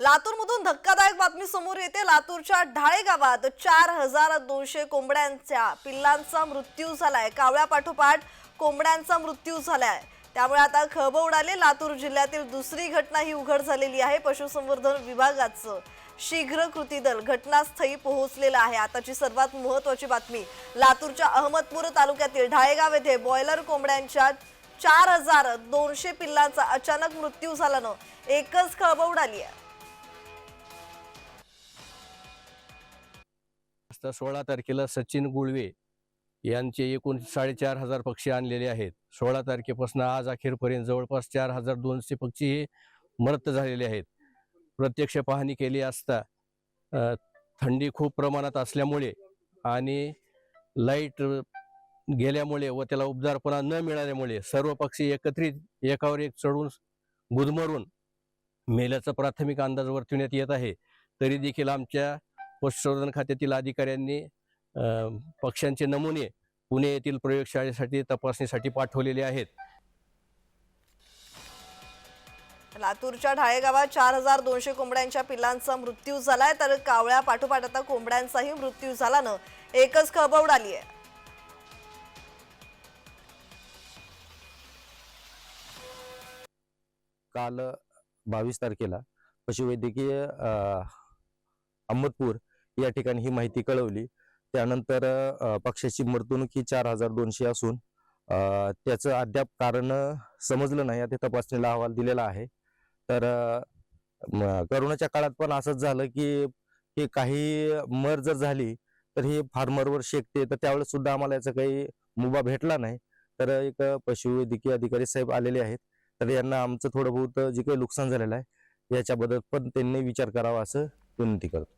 लातूरमधून धक्कादायक बातमी समोर येते. लातूरच्या ढाळे गावात चार हजार दोनशे कोंबड्यांच्या पिल्लांचा मृत्यू झालाय. कावळ्या पाठोपाठ कोंबड्यांचा मृत्यू झालाय. त्यामुळे आता खळबळ उडाले. लातूर जिल्ह्यातील दुसरी घटना ही उघड झालेली आहे. पशुसंवर्धन विभागाचं शीघ्र कृती दल घटनास्थळी पोहोचलेलं आहे. आताची सर्वात महत्वाची बातमी लातूरच्या अहमदपूर तालुक्यातील ढाळेगाव येथे बॉयलर कोंबड्यांच्या चार हजार दोनशे पिल्लांचा अचानक मृत्यू झाल्यानं एकच खळबळ उडाली आहे. तर सोळा तारखेला सचिन गुळवे यांचे एकूण साडेचार हजार पक्षी आणलेले आहेत. सोळा तारखेपासून आज अखेरपर्यंत जवळपास चार हजार दोनशे पक्षी हे मृत झालेले आहेत. प्रत्यक्ष पाहणी केली असता थंडी खूप प्रमाणात असल्यामुळे आणि लाइट गेल्यामुळे व त्याला उबदारपणा न मिळाल्यामुळे सर्व पक्षी एकत्रित एकावर एक चढून गुदमरून मेल्याचा प्राथमिक अंदाज वर्तवण्यात येत आहे. तरी देखील आमच्या पशुसंवर्धन खात्यातील अधिकाऱ्यांनी पक्ष्यांचे नमुने पुणे येथील प्रयोगशाळेसाठी तपासणीसाठी पाठवलेले आहेत. लातूरच्या ढाळे गावात चार हजार दोनशे कोंबड्यांच्या पिल्लांचा मृत्यू झालाय तर कावळ्या पाठोपाठ आता कोंबड्यांचाही मृत्यू झाल्यानं एकच खळबळ उडाली आहे. काल बावीस तारखेला पशुवैद्यकीय अ, अहमदपूर या ठिकाणी ही माहिती कळवली. त्यानंतर पक्षाची मर्तुणूक ही चार हजार दोनशे असून त्याचं अद्याप कारण समजलं नाही. आता तपासणीला अहवाल दिलेला आहे. तर करोनाच्या काळात पण असंच झालं की हे काही मर जर झाली तर ही फार्मरवर शेकते. तर त्यावेळेस सुद्धा आम्हाला याचा काही मुभा भेटला नाही. तर एक पशुवैद्यकीय अधिकारी साहेब आलेले आहेत. तर यांना आमचं थोडं बहुत जे काही नुकसान झालेलं आहे याच्याबद्दल पण त्यांनी विचार करावा असं विनंती करतो.